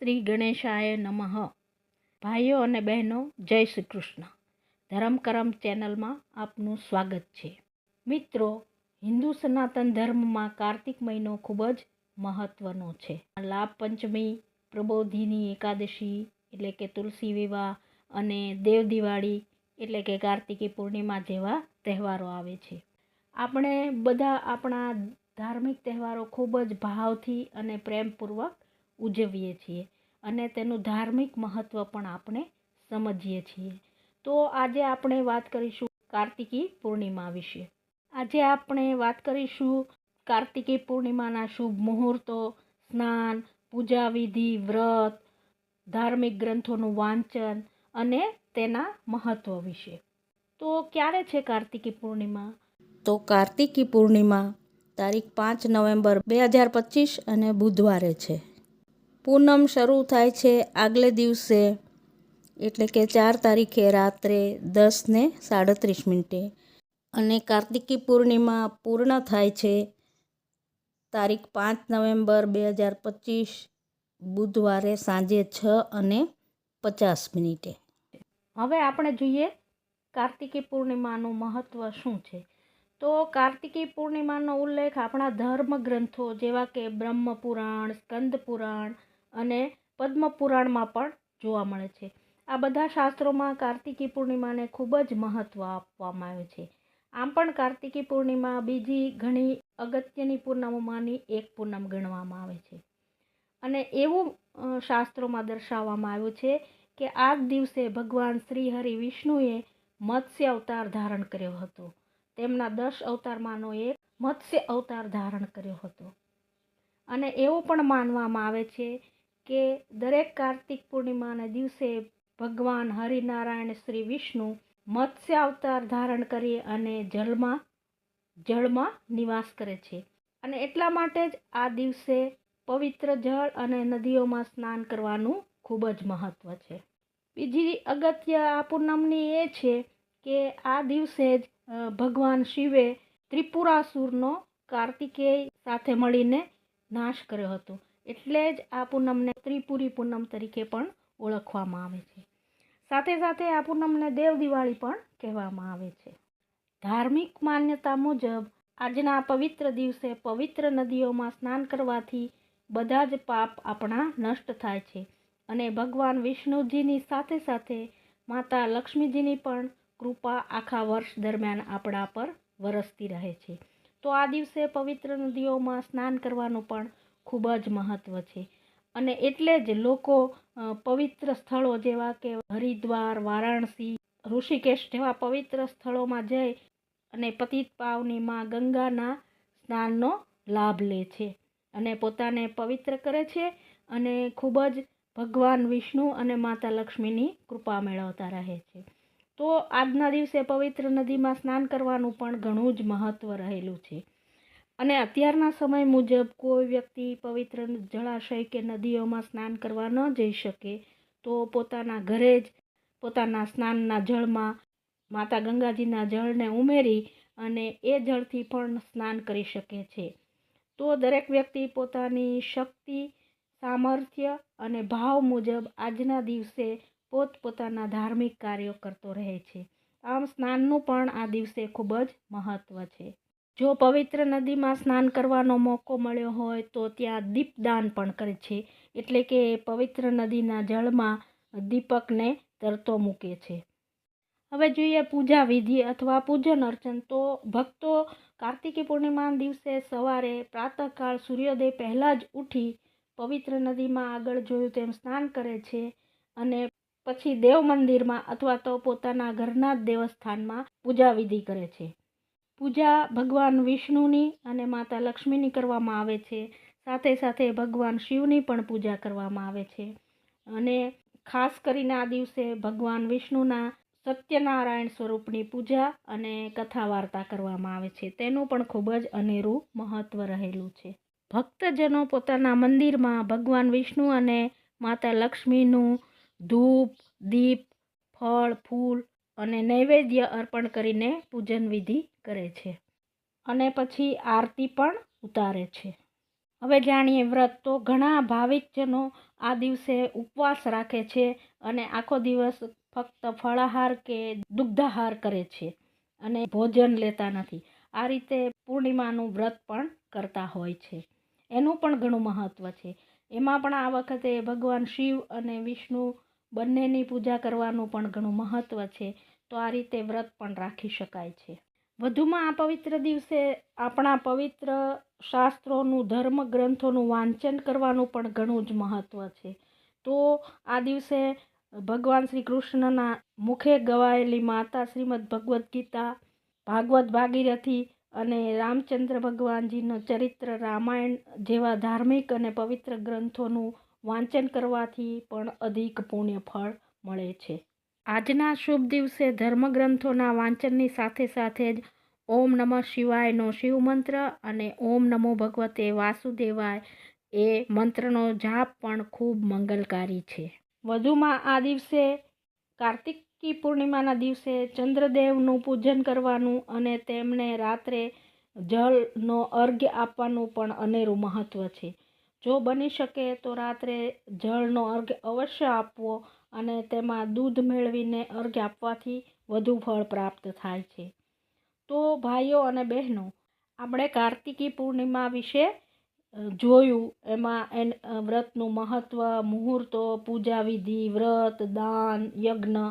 શ્રી ગણેશાય નમઃ. ભાઈઓ અને બહેનો, જય શ્રી કૃષ્ણ ધરમ કરમ ચેનલમાં આપનું સ્વાગત છે. મિત્રો, હિન્દુ સનાતન ધર્મમાં કાર્તિક મહિનો ખૂબ જ મહત્વનો છે. લાભ પંચમી, પ્રબોધિની એકાદશી, એટલે કે તુલસી વિવાહ અને દેવ દિવાળી, એટલે કે કાર્તિકી પૂર્ણિમા જેવા તહેવારો આવે છે. આપણે બધા આપણા ધાર્મિક તહેવારો ખૂબ જ ભાવથી અને પ્રેમપૂર્વક ઉજવીએ છીએ અને તેનું ધાર્મિક મહત્ત્વ પણ આપણે સમજીએ છીએ. તો આજે આપણે વાત કરીશું કાર્તિકી પૂર્ણિમા વિશે. આજે આપણે વાત કરીશું કાર્તિકી પૂર્ણિમાના શુભ મુહૂર્તો, સ્નાન, પૂજા વિધિ, વ્રત, ધાર્મિક ગ્રંથોનું વાંચન અને તેના મહત્ત્વ વિશે. તો ક્યારે છે કાર્તિકી પૂર્ણિમા? તો કાર્તિકી પૂર્ણિમા તારીખ પાંચ નવેમ્બર બે હજાર પચીસ અને બુધવારે છે. પૂનમ શરૂ થાય છે આગલે દિવસે, એટલે કે ચાર તારીખે રાત્રે દસ ને સાડત્રીસ મિનિટે. અને કાર્તિકી પૂર્ણિમા પૂર્ણ થાય છે તારીખ પાંચ નવેમ્બર બે હજાર પચીસ, બુધવારે સાંજે છ અને પચાસ મિનિટે. હવે આપણે જોઈએ કાર્તિકી પૂર્ણિમાનું મહત્ત્વ શું છે? તો કાર્તિકી પૂર્ણિમાનો ઉલ્લેખ આપણા ધર્મ ગ્રંથો જેવા કે બ્રહ્મપુરાણ સ્કંદ પુરાણ અને પદ્મપુરાણમાં પણ જોવા મળે છે. આ બધા શાસ્ત્રોમાં કાર્તિકી પૂર્ણિમાને ખૂબ જ મહત્ત્વ આપવામાં આવ્યું છે. આમ પણ કાર્તિકી પૂર્ણિમા બીજી ઘણી અગત્યની પૂર્ણિમામાંની એક પૂનમ ગણવામાં આવે છે. અને એવું શાસ્ત્રોમાં દર્શાવવામાં આવ્યું છે કે આ જ દિવસે ભગવાન શ્રી હરિ વિષ્ણુએ મત્સ્ય અવતાર ધારણ કર્યો હતો. તેમના દસ અવતારમાંનો એક મત્સ્ય અવતાર ધારણ કર્યો હતો. અને એવું પણ માનવામાં આવે છે કે દરેક કાર્તિક પૂર્ણિમાના દિવસે ભગવાન હરિનારાયણ શ્રી વિષ્ણુ મત્સ્ય અવતાર ધારણ કરી અને જલમાં જળમાં નિવાસ કરે છે. અને એટલા માટે જ આ દિવસે પવિત્ર જળ અને નદીઓમાં સ્નાન કરવાનું ખૂબ જ મહત્ત્વ છે. બીજી અગત્ય આ પૂનમની એ છે કે આ દિવસે જ ભગવાન શિવે ત્રિપુરાસુરનો કાર્તિકેય સાથે મળીને નાશ કર્યો હતો. એટલે જ આ પૂનમને ત્રિપુરી પૂનમ તરીકે પણ ઓળખવામાં આવે છે. સાથે સાથે આ પૂનમને દેવ દિવાળી પણ કહેવામાં આવે છે. ધાર્મિક માન્યતા મુજબ આજના પવિત્ર દિવસે પવિત્ર નદીઓમાં સ્નાન કરવાથી બધા જ પાપ આપણા નષ્ટ થાય છે અને ભગવાન વિષ્ણુજીની સાથે સાથે માતા લક્ષ્મીજીની પણ કૃપા આખા વર્ષ દરમિયાન આપણા પર વરસતી રહે છે. તો આ દિવસે પવિત્ર નદીઓમાં સ્નાન કરવાનું પણ ખૂબ જ મહત્ત્વ છે. અને એટલે જ લોકો પવિત્ર સ્થળો જેવા કે હરિદ્વાર, વારાણસી, ઋષિકેશ જેવા પવિત્ર સ્થળોમાં જઈ અને પતિત પાવની માં ગંગાના સ્નાનનો લાભ લે છે. અને પોતાને પવિત્ર કરે છે અને ખૂબ જ ભગવાન વિષ્ણુ અને માતા લક્ષ્મીની કૃપા મેળવતા રહે છે. તો આજના દિવસે પવિત્ર નદીમાં સ્નાન કરવાનું પણ ઘણું જ મહત્ત્વ રહેલું છે. અને અત્યારના સમય મુજબ કોઈ વ્યક્તિ પવિત્ર જળાશય કે નદીઓમાં સ્નાન કરવા ન જઈ શકે, તો પોતાના ઘરે જ પોતાના સ્નાનના જળમાં માતા ગંગાજીના જળને ઉમેરી અને એ જળથી પણ સ્નાન કરી શકે છે. તો દરેક વ્યક્તિ પોતાની શક્તિ, સામર્થ્ય અને ભાવ મુજબ આજના દિવસે પોતપોતાના ધાર્મિક કાર્યો કરતો રહે છે. આમ સ્નાનનું પણ આ દિવસે ખૂબ જ મહત્ત્વ છે. જો પવિત્ર નદીમાં સ્નાન કરવાનો મોકો મળ્યો હોય તો ત્યાં દીપદાન પણ કરે છે. એટલે કે પવિત્ર નદીના જળમાં દીપકને તરતો મૂકે છે. હવે જોઈએ પૂજા વિધિ અથવા પૂજન અર્ચન. તો ભક્તો કાર્તિકી પૂર્ણિમાના દિવસે સવારે પ્રાતઃકાળ સૂર્યોદય પહેલાં જ ઉઠી પવિત્ર નદીમાં આગળ જોયું તેમ સ્નાન કરે છે અને પછી દેવ મંદિરમાં અથવા તો પોતાના ઘરના જ દેવસ્થાનમાં પૂજા વિધિ કરે છે. પૂજા ભગવાન વિષ્ણુની અને માતા લક્ષ્મીની કરવામાં આવે છે. સાથે સાથે ભગવાન શિવની પણ પૂજા કરવામાં આવે છે. અને ખાસ કરીને આ દિવસે ભગવાન વિષ્ણુના સત્યનારાયણ સ્વરૂપની પૂજા અને કથા વાર્તા કરવામાં આવે છે. તેનું પણ ખૂબ જ અનેરું મહત્ત્વ રહેલું છે. ભક્તજનો પોતાના મંદિરમાં ભગવાન વિષ્ણુ અને માતા લક્ષ્મીનું ધૂપ, દીપ, ફળ, ફૂલ અને નૈવેદ્ય અર્પણ કરીને પૂજન વિધિ કરે છે અને પછી આરતી પણ ઉતારે છે. હવે જાણીએ વ્રત તો ઘણા ભાવિકજનો આ દિવસે ઉપવાસ રાખે છે અને આખો દિવસ ફક્ત ફળાહાર કે દુગ્ધાહાર કરે છે અને ભોજન લેતા નથી. આ રીતે પૂર્ણિમાનું વ્રત પણ કરતા હોય છે. એનું પણ ઘણું મહત્ત્વ છે. એમાં પણ આ વખતે ભગવાન શિવ અને વિષ્ણુ બંનેની પૂજા કરવાનું પણ ઘણું મહત્ત્વ છે. તો આ રીતે વ્રત પણ રાખી શકાય છે. વધુમાં આ પવિત્ર દિવસે આપણા પવિત્ર શાસ્ત્રોનું ધર્મ ગ્રંથોનું વાંચન કરવાનું પણ ઘણું જ મહત્ત્વ છે. તો આ દિવસે ભગવાન શ્રી કૃષ્ણના મુખે ગવાયેલી માતા શ્રીમદ ભગવદ્ ગીતા, ભાગવત ભાગીરથી અને રામચંદ્ર ભગવાનજીનું ચરિત્ર રામાયણ જેવા ધાર્મિક અને પવિત્ર ગ્રંથોનું વાંચન કરવાથી પણ અધિક પુણ્ય ફળ મળે છે. આજના શુભ દિવસે ધર્મગ્રંથોના વાંચનની સાથે સાથે જ ઓમ નમઃ શિવાયનો શિવ મંત્ર અને ઓમ નમો ભગવતે વાસુદેવાય એ મંત્રનો જાપ પણ ખૂબ મંગલકારી છે. વધુમાં આ દિવસે કાર્તિકી પૂર્ણિમાના દિવસે ચંદ્રદેવનું પૂજન કરવાનું અને તેમને રાત્રે જળનો અર્ઘ્ય આપવાનું પણ અનેરું મહત્ત્વ છે. જો બની શકે તો રાત્રે જળનો અર્ઘ્ય અવશ્ય આપવો અને તેમાં દૂધ મેળવીને અર્ઘ્ય આપવાથી વધુ ફળ પ્રાપ્ત થાય છે. તો ભાઈઓ અને બહેનો, આપણે કાર્તિકી પૂર્ણિમા વિશે જોયું. એમાં એન વ્રતનું મહત્ત્વ મુહૂર્તો પૂજા વિધિ વ્રત, દાન, યજ્ઞ,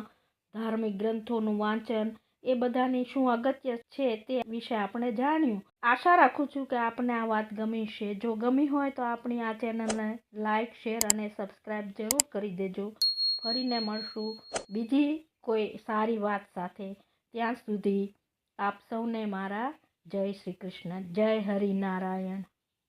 ધાર્મિક ગ્રંથોનું વાંચન, એ બધાની શું અગત્ય છે તે વિશે આપણે જાણ્યું. આશા રાખું છું કે આપને આ વાત ગમી છે જો ગમી હોય તો આપણી આ ચેનલને લાઇક શેર અને સબસ્ક્રાઈબ જરૂર કરી દેજો. ફરીને મળશું. બીજી કોઈ સારી વાત સાથે. ત્યાં સુધી આપ સૌને મારા જય શ્રી કૃષ્ણ. જય હરિનારાયણ.